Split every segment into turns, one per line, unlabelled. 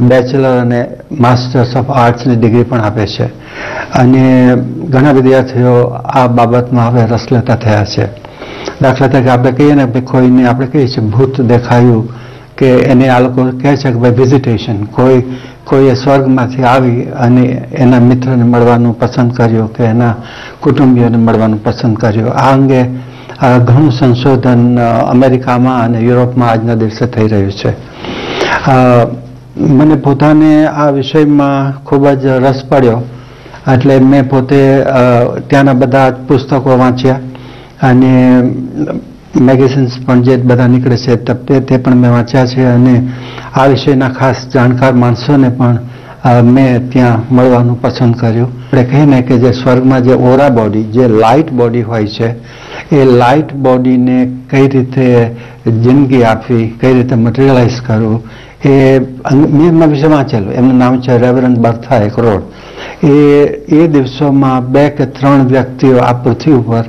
Bachelor અને masters of આર્ટ્સની degree પણ આપે છે. અને ઘણા વિદ્યાર્થીઓ આ બાબતમાં હવે રસ લેતા થયા છે. દાખલા તરીકે આપણે કહીએ ને કે કોઈને આપણે કહીએ છીએ, ભૂત દેખાયું કે એને આ લોકો કહે છે કે ભાઈ વિઝિટેશન કોઈ, કોઈએ સ્વર્ગમાંથી આવી અને એના મિત્રને મળવાનું પસંદ કર્યું કે એના કુટુંબીઓને મળવાનું પસંદ કર્યું. આ અંગે ઘણું સંશોધન અમેરિકામાં અને યુરોપમાં આજના દિવસે થઈ રહ્યું છે. મને પોતાને આ વિષયમાં ખૂબ જ રસ પડ્યો. એટલે મેં પોતે ત્યાંના બધા પુસ્તકો વાંચ્યા અને મેગેઝિન્સ પણ જે બધા નીકળે છે તે તે પણ મેં વાંચ્યા છે અને આ વિષયના ખાસ જાણકાર માણસોને પણ મેં ત્યાં મળવાનું પસંદ કર્યું. આપણે કહીને કે જે સ્વર્ગમાં જે ઓરા બોડી જે લાઇટ બોડી હોય છે, એ લાઇટ બોડીને કઈ રીતે જિંદગી આપવી, કઈ રીતે મટીરિયલાઇઝ કરવું એ મેં વિશે વાંચેલું એમનું નામ છે રેવરન બર્થા એકરોડ એ એ દિવસોમાં બે કે ત્રણ વ્યક્તિઓ આ પૃથ્વી ઉપર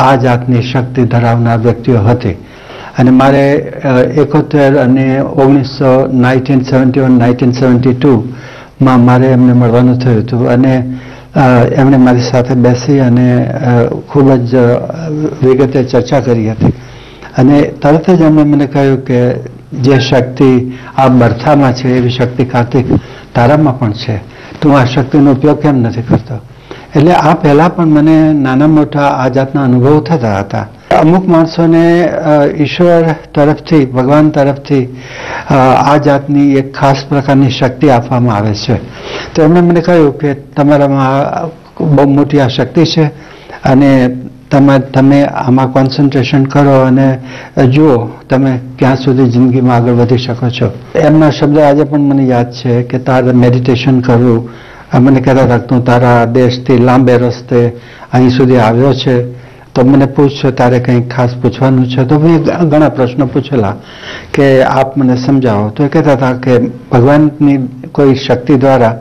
આ જાતની શક્તિ ધરાવનાર વ્યક્તિઓ હતી. અને મારે એકોતેર અને ઓગણીસો nineteen seventy one, nineteen seventy ટુમાં મારે એમને મળવાનું થયું હતું. અને એમણે મારી સાથે બેસી અને ખૂબ જ વિગતે ચર્ચા કરી હતી. અને તરત જ એમણે મને કહ્યું કે જે શક્તિ આ બરથામાં છે, એવી શક્તિ કાર્તિક તારામાં પણ છે. તું આ શક્તિનો ઉપયોગ કેમ નથી કરતો? એટલે આ પહેલા પણ મને નાના મોટા આ જાતના અનુભવો થતા હતા. અમુક માણસોને ઈશ્વર તરફથી, ભગવાન તરફથી આ જાતની એક ખાસ પ્રકારની શક્તિ આપવામાં આવે છે. તો એમણે મને કહ્યું કે તમારામાં બહુ મોટી આ શક્તિ છે અને તમે તમે આમાં કોન્સન્ટ્રેશન કરો અને જુઓ તમે ક્યાં સુધી જિંદગીમાં આગળ વધી શકો છો. એમના શબ્દ આજે પણ મને યાદ છે કે તારે મેડિટેશન કરવું મને કહેતા હતા તું તારા દેશથી લાંબે રસ્તે અહીં સુધી આવ્યો છે. તો મને પૂછશો તારે કંઈ ખાસ પૂછવાનું છે? તો મેં ઘણા પ્રશ્નો પૂછેલા કે આપ મને સમજાવો. તો એ કહેતા હતા કે ભગવાનની કોઈ શક્તિ દ્વારા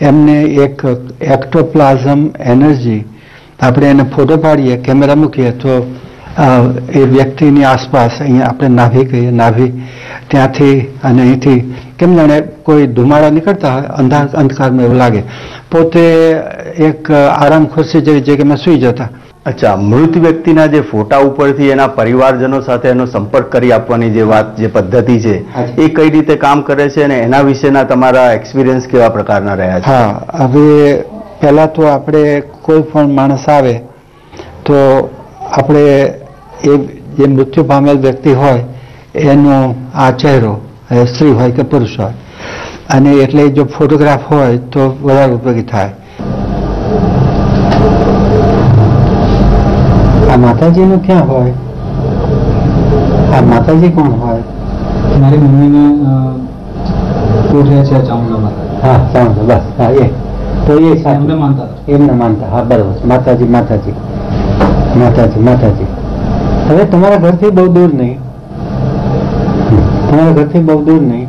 એમને એક એક્ટોપ્લાઝમ એનર્જી આપણે એને ફોટો પાડીએ કેમેરા મૂકીએ તો એ વ્યક્તિની આસપાસ અહીંયા આપણે નાભી કહીએ નાભી. ત્યાંથી અને અહીંથી કેમ જાણે કોઈ ધુમાડા નીકળતા હોય અંધાર અંધકારમાં એવું લાગે. પોતે એક આરામ ખુરશી જેવી જગ્યામાં સૂઈ જતા.
અચ્છા મૃત વ્યક્તિના જે ફોટા ઉપરથી એના પરિવારજનો સાથે એનો સંપર્ક કરી આપવાની જે વાત જે પદ્ધતિ છે એ કઈ રીતે કામ કરે છે અને એના વિશેના તમારા એક્સપિરિયન્સ કેવા પ્રકારના રહ્યા છે?
હા હવે પહેલા તો આપણે કોઈ પણ માણસ આવે તો આપણે એ જે મૃત્યુ પામેલ વ્યક્તિ હોય એનો આ ચહેરો એ સ્ત્રી હોય કે પુરુષ હોય અને એટલે જો ફોટોગ્રાફ હોય તો વધારે ઉપયોગી થાય. આ માતાજીનું ક્યાં હોય? આ માતાજી કોણ હોય?
મારી મમ્મીને કોઠે છે ચામુંડા માતા.
હા ચામુંડા બસ હા એ. તો એ
એમને માનતા
એમને માનતા. હા બરોબર. છે. માતાજી માતાજી. માતાજી માતાજી. હવે તમારા ઘરથી બહુ દૂર નહીં. તમારા ઘરથી બહુ દૂર નહીં.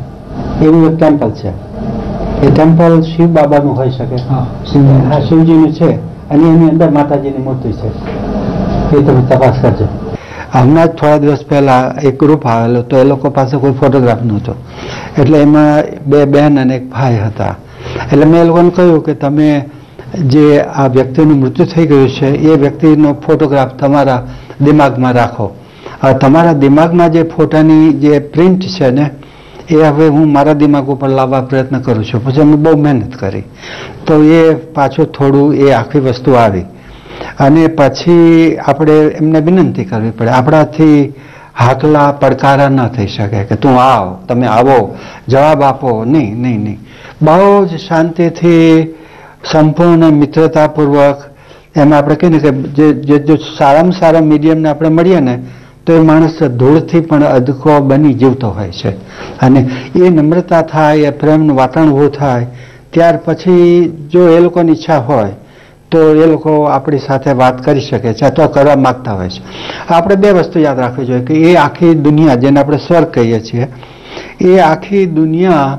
એવું એક ટેમ્પલ છે. એ ટેમ્પલ શિવ બાબાનું હોઈ શકે.
હા
શિવજીનું છે. અને એની અંદર માતાજીની મૂર્તિ છે. એ તમે તપાસ કરજો. હમણાં જ થોડા દિવસ પહેલા એક ગ્રુપ આવેલો તો એ લોકો પાસે કોઈ ફોટોગ્રાફ નહોતો. એટલે એમાં બે બહેન અને એક ભાઈ હતા. એટલે મેં લોકોને કહ્યું કે તમે જે આ વ્યક્તિનું મૃત્યુ થઈ ગયું છે, એ વ્યક્તિનો ફોટોગ્રાફ તમારા દિમાગમાં રાખો. તમારા દિમાગમાં જે ફોટાની જે પ્રિન્ટ છે ને, એ હવે હું મારા દિમાગ ઉપર લાવવા પ્રયત્ન કરું છું. પછી અમે બહુ મહેનત કરી. તો એ પાછું થોડું એ આખી વસ્તુ આવી. અને પછી આપણે એમને વિનંતી કરવી પડે. આપણાથી હાકલા પડકારા ન થઈ શકે કે તું આવ, તમે આવો, જવાબ આપો. નહીં નહીં નહીં. બહુ જ શાંતિથી, સંપૂર્ણ મિત્રતાપૂર્વક એમાં આપણે કહીએ ને કે જે જે સારામાં સારા મીડિયમને આપણે મળીએ ને, તો એ માણસ ધૂળથી પણ અદકો બની જીવતો હોય છે. અને એ નમ્રતા થાય, એ પ્રેમનું વાતાવરણ ઊભું થાય, ત્યાર પછી જો એ લોકોની ઈચ્છા હોય તો એ લોકો આપણી સાથે વાત કરી શકે છે અથવા કરવા માગતા હોય છે. આપણે બે વસ્તુ યાદ રાખવી જોઈએ કે એ આખી દુનિયા જેને આપણે સ્વર્ગ કહીએ છીએ, એ આખી દુનિયા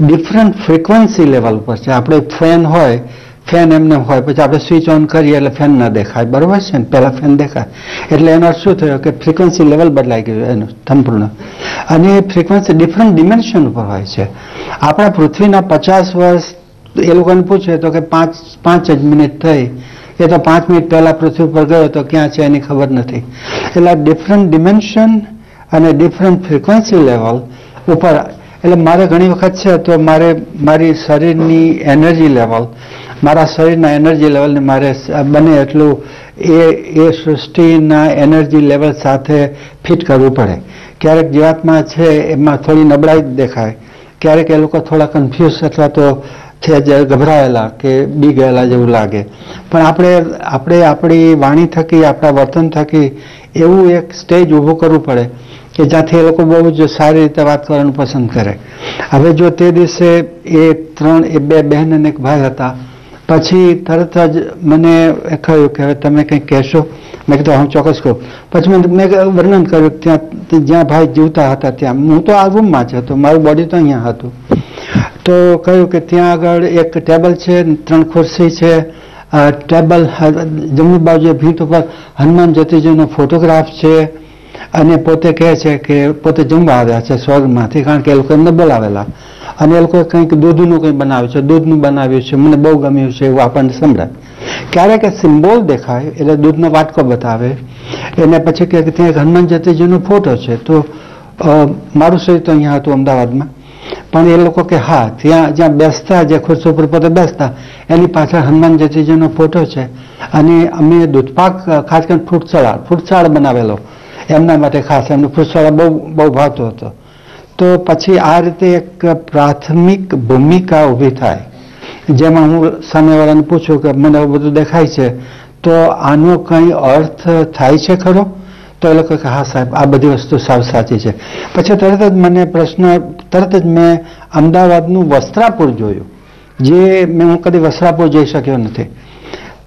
ડિફરન્ટ ફ્રિકવન્સી લેવલ ઉપર છે. આપણે ફેન હોય ફેન એમને હોય, પછી આપણે સ્વિચ ઓન કરીએ એટલે ફેન ના દેખાય. બરોબર છે ને? પહેલાં ફેન દેખાય. એટલે એનો શું થયો કે ફ્રિકવન્સી લેવલ બદલાઈ ગયું એનું, સંપૂર્ણ. અને એ ફ્રિકવન્સી ડિફરન્ટ ડિમેન્શન ઉપર હોય છે. આપણા પૃથ્વીના પચાસ વર્ષ એ લોકોને પૂછે તો કે પાંચ પાંચ જ મિનિટ થઈ. એ તો પાંચ મિનિટ પહેલા પૃથ્વી પર ગયો તો ક્યાં છે એની ખબર નથી. એટલે ડિફરન્ટ ડિમેન્શન અને ડિફરન્ટ ફ્રીક્વન્સી લેવલ ઉપર, એટલે મારે ઘણી વખત છે તો મારે મારી શરીરની એનર્જી લેવલ મારા શરીરના એનર્જી લેવલને મારે બને એટલું એ એ સૃષ્ટિના એનર્જી લેવલ સાથે ફિટ કરવું પડે. ક્યારેક જીવાત્મા છે એમાં થોડી નબળાઈ દેખાય. ક્યારેક એ લોકો થોડા કન્ફ્યુઝ અથવા તો ગભરાયેલા કે બી ગયેલા જેવું લાગે. પણ આપણે આપણે આપણી વાણી થકી, આપણા વર્તન થકી એવું એક સ્ટેજ ઊભું કરવું પડે કે જ્યાંથી એ લોકો બહુ જ સારી રીતે વાત કરવાનું પસંદ કરે. હવે જો તે દિવસે એ ત્રણ, એ બે બહેન અને એક ભાઈ હતા, પછી તરત જ મને કહ્યું કે હવે તમે કંઈક કહેશો? મેં કીધું, હું ચોક્કસ કહું. પછી મેં મેં વર્ણન કર્યું ત્યાં જ્યાં ભાઈ જીવતા હતા ત્યાં. હું તો આ રૂમમાં જ હતો, મારું બોડી તો અહીંયા હતું. તો કહ્યું કે ત્યાં આગળ એક ટેબલ છે, ત્રણ ખુરશી છે. ટેબલ જમણી બાજુએ ભીંત ઉપર હનુમાન જ્યોતિજીનો ફોટોગ્રાફ છે અને પોતે કહે છે કે પોતે જમવા આવ્યા છે સ્વર્ગમાંથી કારણ કે એ લોકો એમને બોલાવેલા. અને એ લોકોએ કંઈક દૂધનું કંઈ બનાવ્યું છે, દૂધનું બનાવ્યું છે, મને બહુ ગમ્યું છે એવું આપણને સંભળાય. ક્યારેક સિમ્બોલ દેખાય, એટલે દૂધનો વાટકો બતાવે. એને પછી કહે કે ત્યાં એક હનુમાન જ્યોતિજીનો ફોટો છે. તો મારું શરીર તો અહીંયા હતું અમદાવાદમાં. પણ એ લોકો કે, હા, ત્યાં જ્યાં બેસતા જે ખુરશી ઉપર પોતે બેસતા, એની પાછળ હનુમાન જતીજીનો ફોટો છે અને અમે દૂધપાક, ખાસ કરીને ફ્રૂટ ફૂટસાળ બનાવેલો. એમના માટે ખાસ એમને ફ્રૂટ બહુ બહુ ભાવતો હતો. તો પછી આ રીતે એક પ્રાથમિક ભૂમિકા ઊભી થાય. જેમાં હું સામેવાળાને પૂછું કે, મને એવું બધું દેખાય છે? તો આનો કંઈ અર્થ થાય છે ખરો? તો એ લોકો કે હા સાહેબ, આ બધી વસ્તુ સાવ સાચી છે. પછી તરત જ મને પ્રશ્ન, તરત જ મેં અમદાવાદનું વસ્ત્રાપુર જોયું, જે મેં હું કદી વસ્ત્રાપુર જઈ શક્યો નથી.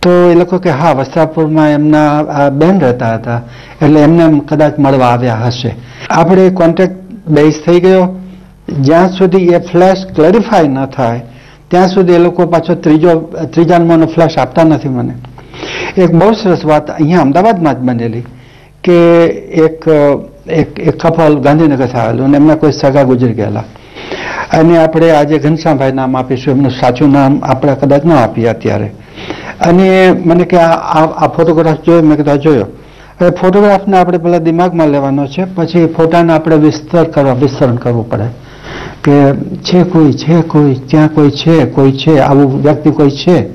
તો એ લોકો કે હા, વસ્ત્રાપુરમાં એમના આ બેન રહેતા હતા, એટલે એમને કદાચ મળવા આવ્યા હશે. આપણે કોન્ટેક્ટ બેઝ થઈ ગયો. જ્યાં સુધી એ ફ્લેશ ક્લેરિફાય ન થાય, ત્યાં સુધી એ લોકો પાછો ત્રીજો ત્રીજા નંબરનો ફ્લેશ આપતા નથી મને. એક બહુ સરસ વાત અહીંયા અમદાવાદમાં જ બનેલી. કે એક એક એક કપલ ગાંધીનગર આવેલું અને એમના કોઈ સગા ગુજરી ગયેલા. અને આપણે આજે ઘનશ્યામભાઈ નામ આપીશું, એમનું સાચું નામ આપણે કદાચ ન આપીએ અત્યારે. અને મને કે આ ફોટોગ્રાફ જોયો, મેં કીધું જોયો. હવે ફોટોગ્રાફને આપણે પહેલાં દિમાગમાં લેવાનો છે, પછી ફોટાને આપણે વિસ્તર કરવા, વિસ્તરણ કરવું પડે. કે છે કોઈ છે કોઈ ત્યાં કોઈ છે કોઈ છે, આવું વ્યક્તિ કોઈ છે?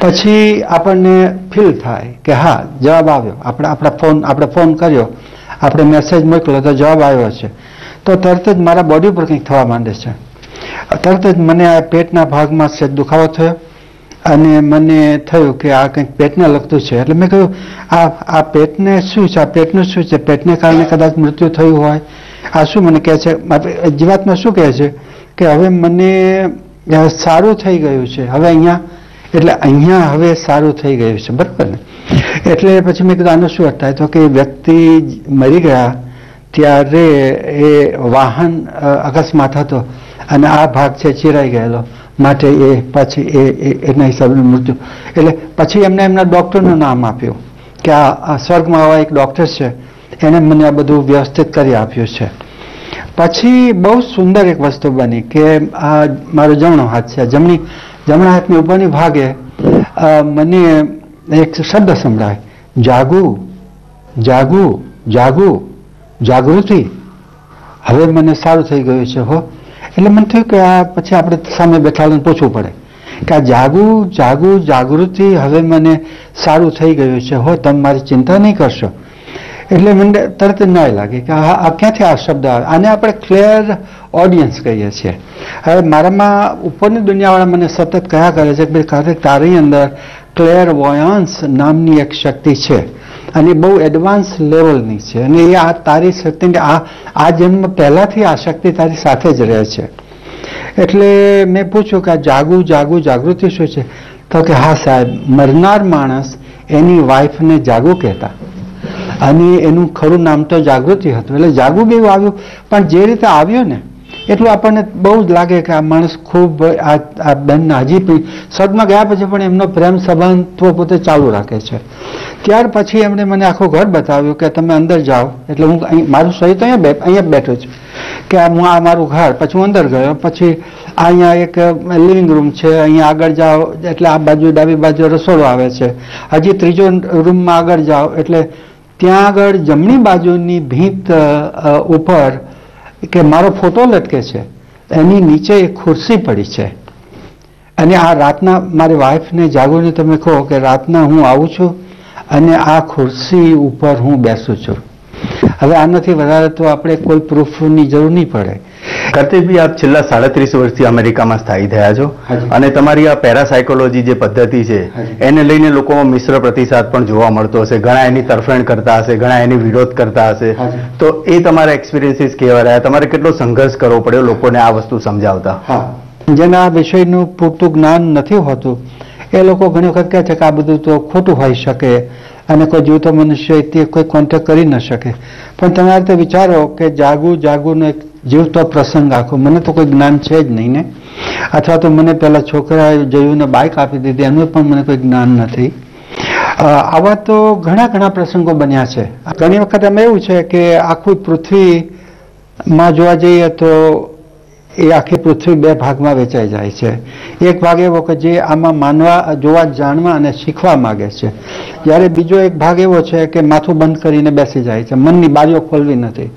પછી આપણને ફીલ થાય કે હા, જવાબ આવ્યો. આપણે આપણા ફોન આપણે ફોન કર્યો. આપણે મેસેજ મોકલ્યો તો જવાબ આવ્યો છે. તો તરત જ મારા બોડી ઉપર કંઈક થવા માંડે છે. તરત જ મને આ પેટના ભાગમાં સહેજ દુખાવો થયો અને મને થયું કે આ કંઈક પેટને લગતું છે. એટલે મેં કહ્યું, આ આ પેટને શું છે? આ પેટનું શું છે? પેટને કારણે કદાચ મૃત્યુ થયું હોય. આ શું મને કહે છે? જીવાતમાં શું કહે છે? કે હવે મને સારું થઈ ગયું છે. હવે અહીંયા એટલે અહીંયા હવે સારું થઈ ગયું છે, બરાબર ને? એટલે પછી મેં કીધું, આનો શું અર્થ તો કે વ્યક્તિ મરી ગયા, ત્યારે એ વાહન અકસ્માત હતો અને આ ભાગ છે, ચિરાઈ ગયેલો. માટે એ પછી એ એના હિસાબે મૃત્યુ. એટલે પછી એમને એમના ડૉક્ટરનું નામ આપ્યું કે આ આ સ્વર્ગમાં આવા એક ડૉક્ટર છે, એણે મને આ બધું વ્યવસ્થિત કરી આપ્યું છે. પછી બહુ સુંદર એક વસ્તુ બની કે આ મારો જમણો હાથ છે જમણી જમણા હાથની ઉપરની ભાગે મને એક શબ્દ સંભળાય. જાગુ જાગુ જાગુ, જાગૃતિ. હવે મને સારું થઈ ગયું છે, હો. એટલે મને થયું કે આ પછી આપણે સામે બેઠાને પૂછવું પડે કે આ જાગુ જાગુ, જાગૃતિ હવે મને સારું થઈ ગયું છે, હો. તમે મારી ચિંતા નહીં કરશો. એટલે મને તરત જ લાગે કે આ ક્યાંથી આ શબ્દ આવે? આને આપણે ક્લિયર ઓડિયન્સ કહીએ છીએ. હવે મારામાં ઉપરની દુનિયાવાળા મને સતત કયા કરે છે કે ભાઈ કાર્તિક તારી અંદર ક્લિયર વોયન્સ નામની એક શક્તિ છે. અને બહુ એડવાન્સ લેવલની છે. અને એ આ તારી શક્તિને આ આ જન્મ પહેલાંથી આ શક્તિ તારી સાથે જ રહે છે. એટલે મેં પૂછ્યું કે આ જાગુ જાગુ, જાગૃતિ શું છે? તો કે હા સાહેબ, મરનાર માણસ એની વાઈફને જાગુ કહેતા. અને એનું ખરું નામ તો જાગૃતિ હતું, એટલે જાગુ બી આવ્યું. પણ જે રીતે આવ્યો ને, એટલું આપણને બહુ જ લાગે કે આ માણસ ખૂબ આ બેન હજી પણ સદમાં ગયા પછી પણ એમનો પ્રેમ સંબંધ તો પોતે ચાલુ રાખે છે. ત્યાર પછી એમણે મને આખું ઘર બતાવ્યું કે તમે અંદર જાઓ. એટલે હું અહીં, મારું સહિત અહીંયા બે અહીંયા બેઠો છું. કે હું આ મારું ઘર, પછી હું અંદર ગયો, પછી અહીંયા એક લિવિંગ રૂમ છે, અહીંયા આગળ જાઓ, એટલે આ બાજુ ડાબી બાજુ રસોડો આવે છે. હજી ત્રીજો રૂમમાં આગળ જાઓ, એટલે ત્યાં આગળ જમણી બાજુની ભીંત ઉપર કે મારો ફોટો લટકે છે, એની નીચે એક ખુરશી પડી છે. અને આ રાતના મારી વાઈફને જાગોને તમે કહો કે રાતના હું આવું છું અને આ ખુરશી ઉપર હું બેસું છું. હવે આનાથી વધારે તો આપણે કોઈ પ્રૂફની જરૂર નહીં પડે.
કર્તવ્ય આપ છેલ્લા સાડત્રીસ વર્ષથી અમેરિકામાં સ્થાયી થયા છો અને તમારી આ પેરાસાયકોલોજી જે પદ્ધતિ છે એને લઈને લોકોમાં મિશ્ર પ્રતિસાદ પણ જોવા મળતો હશે. ઘણા એની તરફેણ કરતા હશે ઘણા એની વિરોધ કરતા હશે. તો એ તમારા એક્સપિરિયન્સીસ કેવા રહ્યા? તમારે કેટલો સંઘર્ષ કરવો પડ્યો લોકોને આ વસ્તુ સમજાવતા?
જેના આ વિષયનું પૂરતું જ્ઞાન નથી હોતું એ લોકો ઘણી વખત કહે છે કે આ બધું તો ખોટું હોઈ શકે અને કોઈ જીવતો મનુષ્ય તે કોઈ કોન્ટેક્ટ કરી ન શકે. પણ તમે આ રીતે વિચારો કે જાગવું જાગુનો એક જીવતો પ્રસંગ આખો. મને તો કોઈ જ્ઞાન છે જ નહીં ને. અથવા તો મને પેલા છોકરાએ ને બાઇક આપી દીધી, એનું પણ મને કોઈ જ્ઞાન નથી. આવા તો ઘણા ઘણા પ્રસંગો બન્યા છે. ઘણી વખત એમ એવું છે કે આખું પૃથ્વીમાં જોવા જઈએ તો એ આખી પૃથ્વી બે ભાગમાં વેચાઈ જાય છે. એક ભાગ એવો કે જે આમાં માનવા, જોવા, જાણવા અને શીખવા માગે છે. જ્યારે બીજો એક ભાગ એવો છે કે માથું બંધ કરીને બેસી જાય છે. મનની બારીઓ ખોલવી નથી.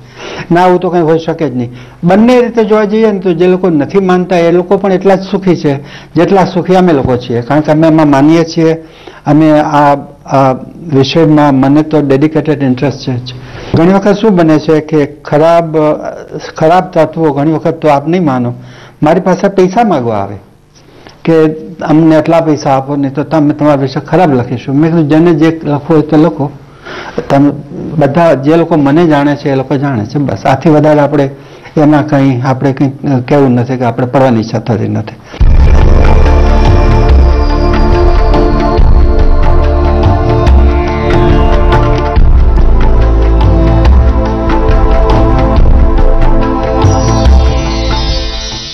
ના આવું તો કંઈ હોઈ શકે જ નહીં. બંને રીતે જોવા જઈએ ને તો જે લોકો નથી માનતા એ લોકો પણ એટલા જ સુખી છે, જેટલા સુખી અમે લોકો છીએ. કારણ કે અમે એમાં માનીએ છીએ અને આ આ વિષયમાં મને તો ડેડિકેટેડ ઇન્ટરેસ્ટ છે. ઘણી વખત શું બને છે કે ખરાબ ખરાબ તત્વો ઘણી વખત તો આપ નહીં માનો. મારી પાસે પૈસા માગવા આવે કે અમને એટલા પૈસા આપો, નહીં તો તમે તમારા વિશે ખરાબ લખીશું. મેં કીધું, જેને જે લખવું હોય તે લખો. તમે બધા જે લોકો મને જાણે છે એ લોકો જાણે છે, બસ. આથી વધારે આપણે એમાં કંઈ, આપણે કંઈ કહેવું નથી કે આપણે પડવાની ઈચ્છા થતી નથી.